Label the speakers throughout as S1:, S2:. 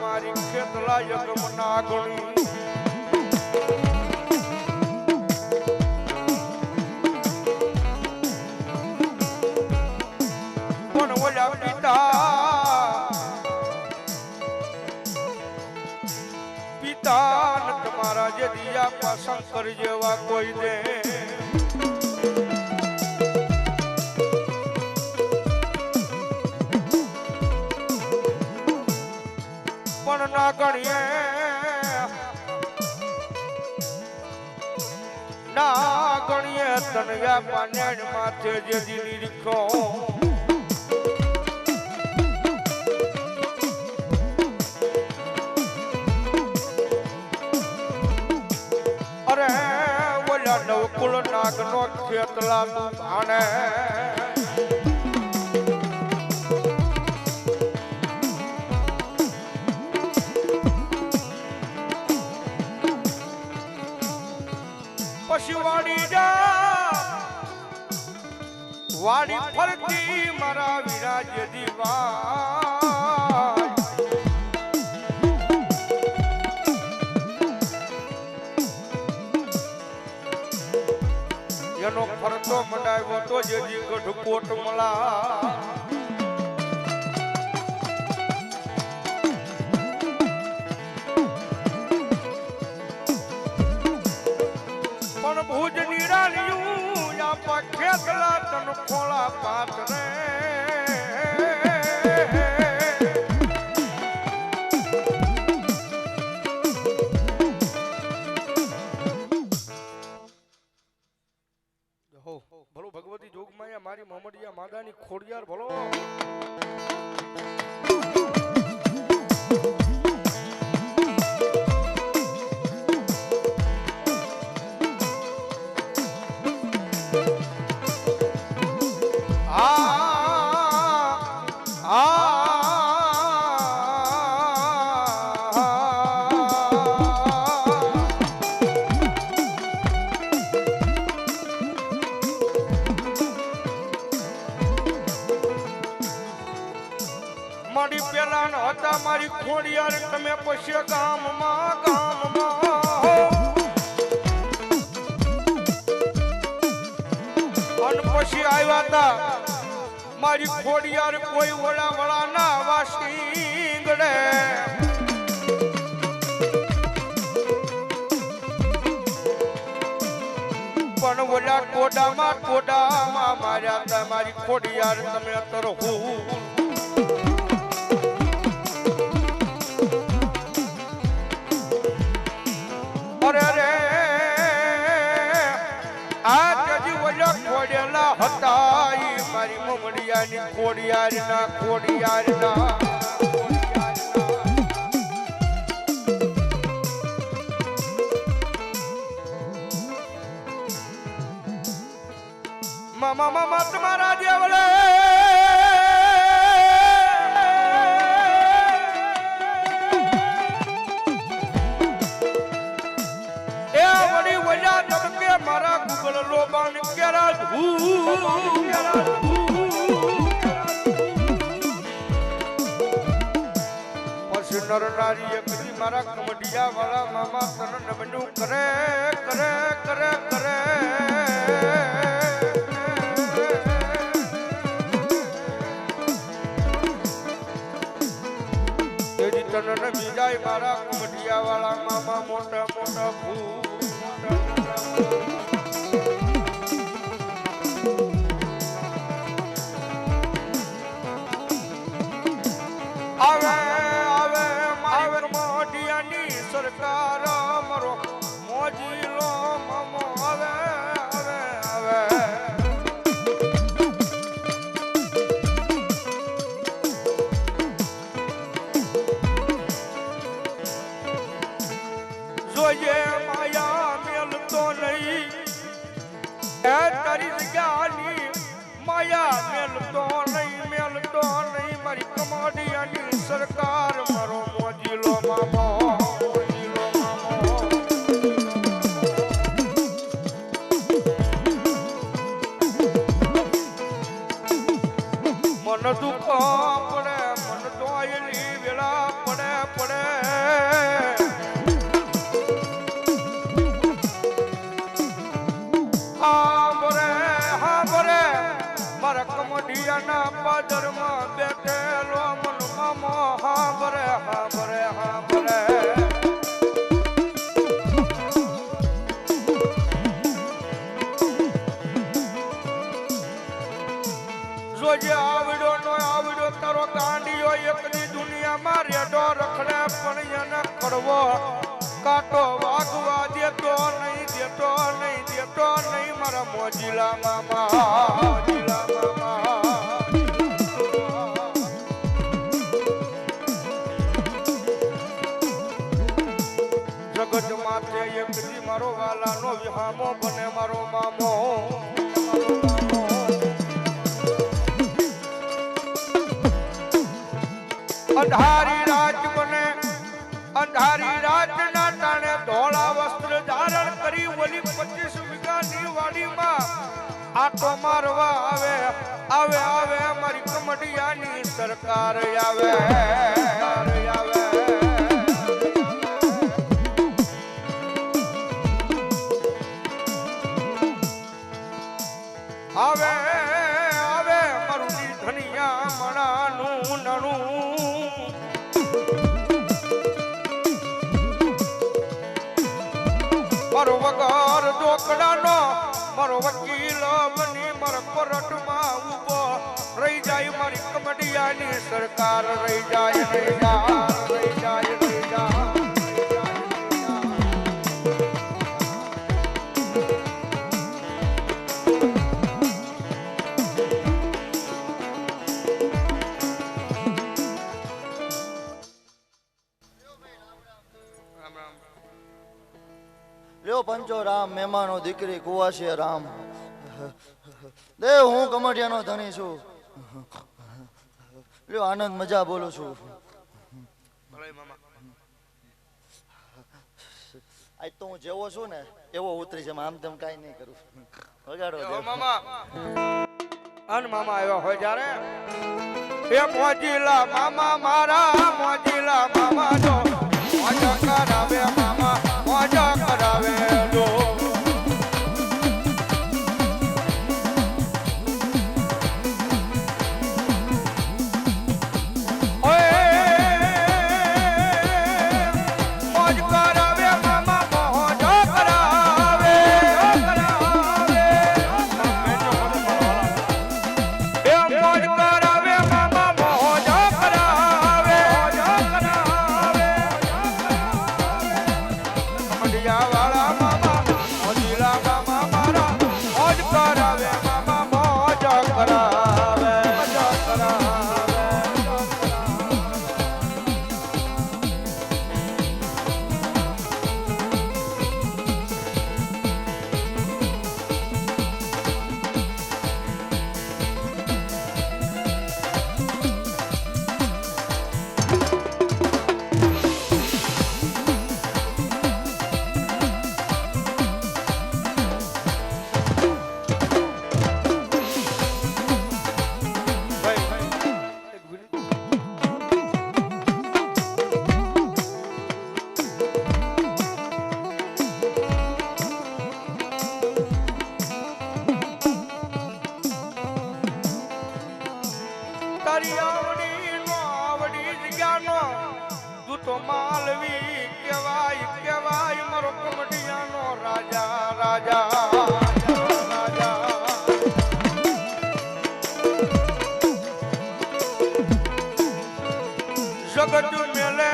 S1: ખાતા ને તમારી ખેત લાયક મના ગણી પણ ઓલા પિતા પિતા તમારા જે દિયા પા કરી જેવા કોઈ દે માથે જે દીની અરે ઓલા નવકુળ નાગનો ખેતલા તું ભાણે જા વાડી ફરતી મારા વિરાજ દીવા એનો ફરતો મંડાવ્યો તો જેજી ગઢ કોટ મળા ભુજ નિરાલિયું ખેતલા તન ખોળા પાત રે. ભલો ભગવતી જોગમાયા મારી મોહમ્મદિયા માદાની ખોડિયાર ભલો અને પછી આવ્યા હતા મારી ખોડિયાર કોઈ વડા વડા ના વાસીંગડે પણ ઓલા કોડામાં કોડામાં માર્યા તા. મારી ખોડિયાર તમે અત્યારે હું? અરે રે ખોડેલા હતા ઈ મારી મમડિયાની ખોડિયાર ના ખોડિયાર ના મામા મામા તમારા દેવળે લોબાન કેરા પછી નર નારી મારા કમડિયા મામા તન નમનું કરે કરે કરે કરે તેજી તન નમી જાય મારા કમડિયા વાળા મામા મોટા મોટા ભૂ મોટા મોટા માયા મેલતો નહીં જગત માથે એક મારો વાલાનો વિહામો બને મારો મામો. અંધારી રાત બને અંધારી વાડીમાં આટો મારવા આવે આવે આવે મારી કમડિયાની સરકાર આવે આવે આવે. મારા ઊભો રહી જાય મારી કમડિયાની સરકાર, રહી જાય રહી જાય રહી જાય રહી જાય
S2: પંચો રામ, મહેમાનો, દીકરી કુવાશે રામ. દેવ હું કમડિયાનો ધણી છું. લ્યો આનંદ મજા બોલું છું. આજ તો હું જેવો છું ને એવો ઉતરી છે આમ તેમ કાંઈ નહીં કરું. વગાડો દેવ.
S1: મામા. અન મામા આવ્યો હોય જ્યારે. એ મોજીલા મામા મારા મોજીલા મામા જો મોજા કરાવે મામા મોજા કરાવે. તું માલવી કેવાય કેવાય મારો કમડિયાનો રાજા રાજા જગત મેલે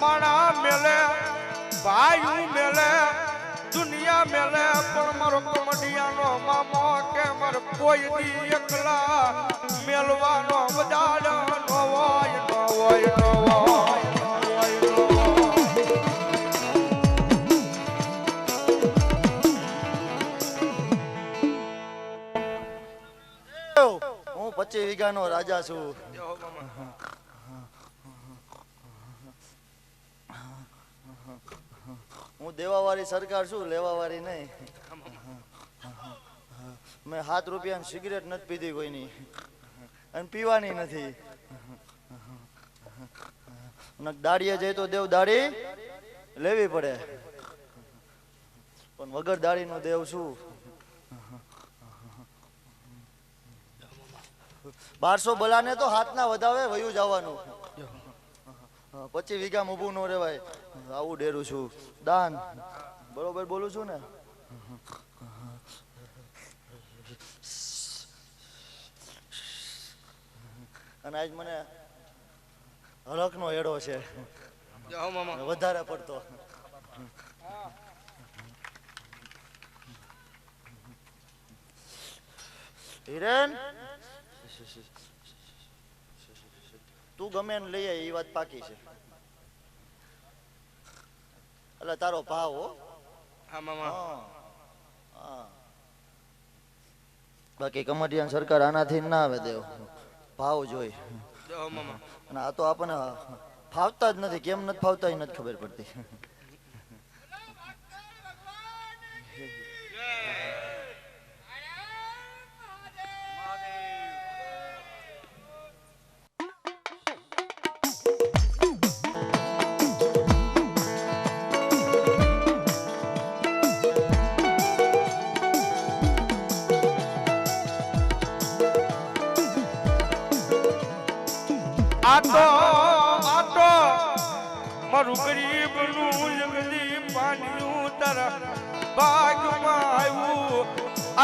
S1: માણા મેલે ભાઈ મેલે દુનિયા મેલે પણ મારો મામો કે કોઈ એકલા મેલવાનો બજાડ નો હોય નો હોય નો હોય,
S2: વીઘાનો રાજા છું. હું દેવાવાળી સરકાર છું, લેવાવાળી નહીં. મેં સાત રૂપિયાની સિગરેટ નથી પીધી કોઈની. અને પીવાની નથી. દાડીએ જઈ તો દેવ દાડી લેવી પડે. પણ વગર દાડીનો દેવ શું બારસો બલાને તો હાથના વધાવે વયું જવાનું. પચીસ વીઘામાં ઊભું ન રહેવાય. આવું ડેરું છું. દાન. બરોબર બોલું છું ને? અને આજ મને હરખનો હેડો છે. વધારે પડતો. હિરેન? તું ગમે એમ લઈ આવી એ વાત પાકી છે. એટલે તારો ભાવ હો.
S1: હા મામા.
S2: હા. હા. બાકી કમડિયાન સરકાર આનાથી ના આવે દેવ. ભાવ જોઈ. અને આ તો આપણને ફાવતા જ નથી કેમ નથી ફાવતા એ નથી ખબર પડતી.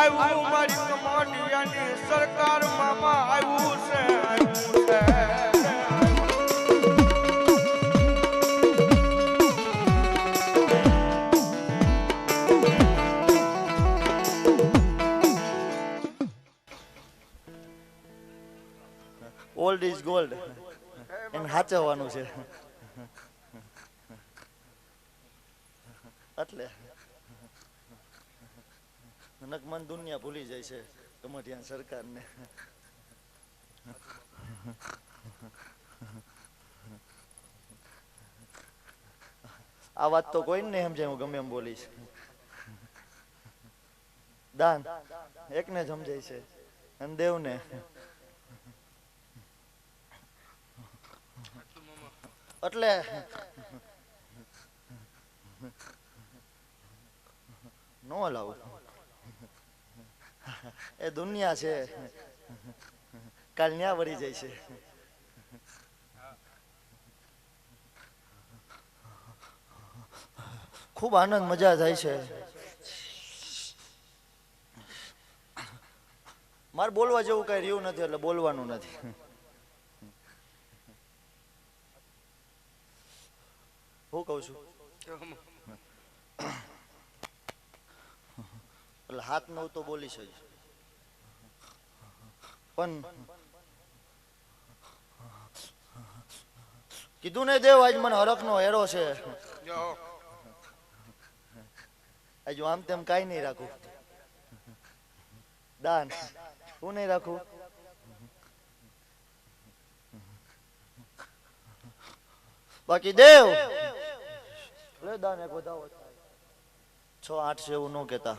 S1: આવ્યું મારી કમાડિયાની સરકાર, મામા આવ્યું છે આવ્યું છે.
S2: ઓલ્ડ ઇઝ ગોલ્ડ એને સાચવવાનું છે. એટલે નક મન દુનિયા ભૂલી જાય છે કમટિયાન સરકારને. આ વાત તો કોઈ નહીં સમજાય, હું ગમે એમ બોલીશ. દાન, એકને સમજાય છે અને દેવને. એટલે નો લાવું એ દુનિયા છે. કાલ ન્યા વળી જાય છે ખૂબ આનંદ, મજા થાય છે. મારે બોલવા જેવું કઈ રહ્યું નથી, એટલે બોલવાનું નથી. હું કહું છું. એટલે હાથ નવ તો બોલીશ જ પણ કીધું ને દેવ, આજ મને હરખ નો હેરો છે. આજ આમ તેમ કઈ નહીં રાખું. દાન. હું નહીં રાખું. બાકી દેવ. લે દાન એક વધાવો. છ, આઠ છે એવું ન કેતા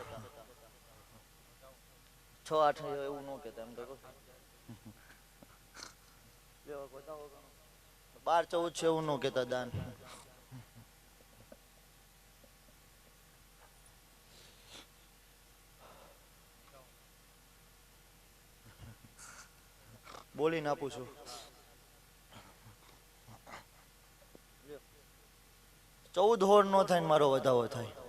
S2: છ આઠ એવું ન કેતા એમ તો. બાર, ચૌદ છે એવું ન કેતા દાન. બોલીને આપું છું. ચૌદ હોળ નો થાય મારો વધાવો થાય.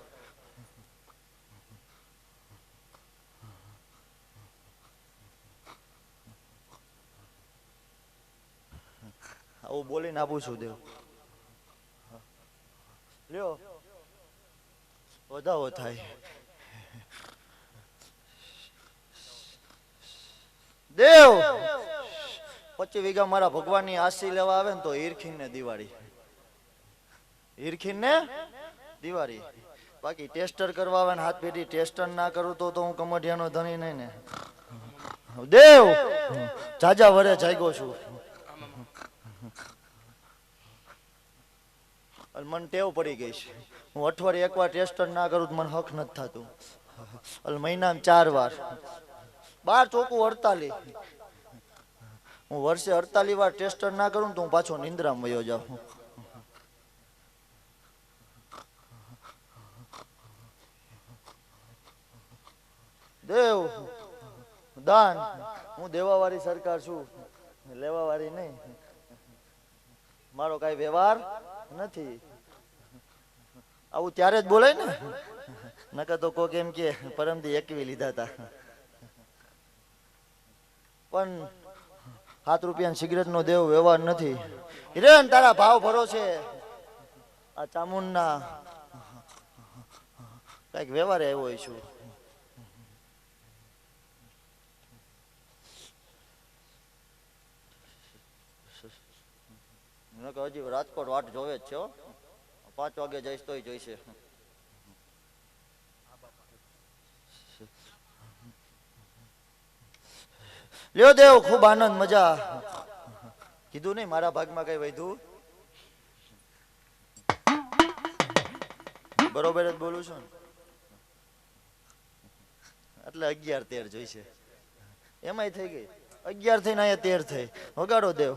S2: આવું બોલીને આપું છું દેવ. લ્યો. વધાવો થાય. દેવ! પચી વીઘા મારા ભગવાનની આશી લેવા આવે ને તો ઈરખીન ને દિવાળી. હીરખીન ને દિવાળી. બાકી ટેસ્ટર કરવા આવે ને હાથ પેઢી ટેસ્ટર ના કરું તો હું કમઢિયાનો ધણી નહીં ને. દેવ! જાજા વરે જાગ્યો છું. અને મને ટેવ પડી ગઈ છે. હું અઠવાડિયે એકવાર ટેસ્ટ ના કરું મને હક નથી થતું. એટલે મહિનામાં ચાર વાર. બાર ચોખ્ખું અડતાલી હું વર્ષે અડતાલી વાર ટેસ્ટર ના કરું તો હું પાછો નિંદ્રામાં વયો જાઉં. દેવ, દાન. હું દેવાવાળી સરકાર છું. લેવાવાળી નહીં. મારો કઈ વ્યવહાર નથી. આવું ત્યારે જ બોલાય ને? નકર તો કોક એમ કે પરમથી એકવી લીધા હતા પણ સાત રૂપિયા સિગરેટ નો દેવો વ્યવહાર નથી. હિરેન તારા ભાવ ભરો છે. આ ચામુંડના કંઈક વ્યવહાર હોય છું. નકર હજી રાજકોટ વાટ જોવે જ છે પાંચ વાગે જઈશ તોય જોઈશે. લ્યો દેવ, ખૂબ આનંદ, મજા. કીધું નહીં, મારા ભાગમાં કઈ વૈધું બરોબર જ બોલું છું એટલે અગિયાર તેર જોઈશે. એમાંય થઈ ગઈ. અગિયાર થઈને અહીંયા તેર થઈ. વગાડો દેવ.